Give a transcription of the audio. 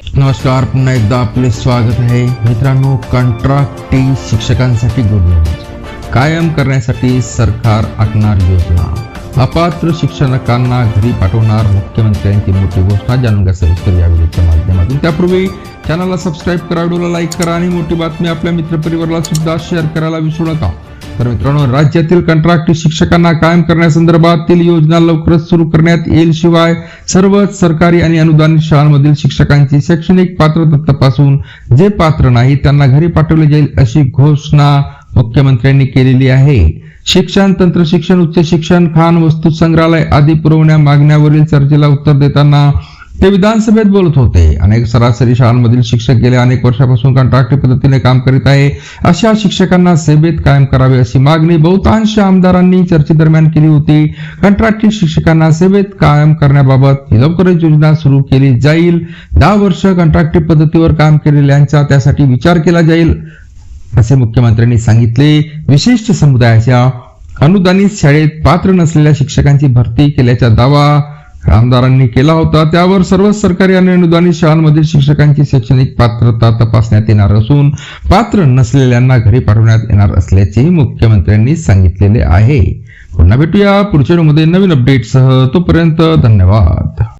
नमस्कार पुन्हा एकदा आपले स्वागत आहे. मित्रांनो कंत्राटी शिक्षकांसाठी गुड न्यूज कायम करण्यासाठी सरकार आखणार योजना. अपात्र शिक्षकांना घरी पाठवणार मुख्यमंत्र्यांची मोठी घोषणा जाणून घ्या सविस्तर या व्हिडिओच्या माध्यमातून. त्यापूर्वी चॅनलला सबस्क्राईब करा व्हिडिओला लाईक करा आणि मोठी बातमी आपल्या मित्रपरिवाराला सुद्धा शेअर करायला विसरू नका. तर मित्रांनो राज्यातील कंत्राटी शिक्षकांना कायम करण्यासंदर्भातील योजना लवकरच सुरू करण्यात येईल शिवाय सर्वच सरकारी आणि अनुदानित शाळांमधील शिक्षकांची शैक्षणिक पात्रता तपासून जे पात्र नाही त्यांना घरी पाठवले जाईल अशी घोषणा मुख्यमंत्र्यांनी केलेली आहे. शिक्षण तंत्र शिक्षण उच्च शिक्षण खान वस्तू संग्रहालय आदी पुरवण्या मागण्यावरील चर्चेला उत्तर देताना ते विधानसभेत बोलत होते. अनेक सरासरी शाळांमधील शिक्षक गेल्या अनेक वर्षापासून कंत्राटी पद्धतीने काम करीत आहे. अशा शिक्षकांना सेवेत कायम करावे अशी मागणी बहुतांश आमदारांनी चर्चेदरम्यान केली होती. कंत्राटी शिक्षकांना सेवेत कायम करण्याबाबत लवकरच योजना सुरू केली जाईल. दहा वर्ष कंत्राटी पद्धतीवर काम केलेल्यांचा त्यासाठी विचार केला जाईल असे मुख्यमंत्र्यांनी सांगितले. विशिष्ट समुदायाच्या अनुदानित शाळेत पात्र नसलेल्या शिक्षकांची भरती केल्याचा दावा आमदारांनी केला होता. त्यावर सर्व सरकारी आणि अनुदानित शाळांमध्ये शिक्षकांची शैक्षणिक पात्रता तपासण्यात येणार असून पात्र नसलेल्यांना घरी पाठवण्यात येणार असल्याचे मुख्यमंत्र्यांनी सांगितलेले आहे. पुन्हा भेटूया पुढच्या मध्ये नवीन अपडेटसह तोपर्यंत धन्यवाद.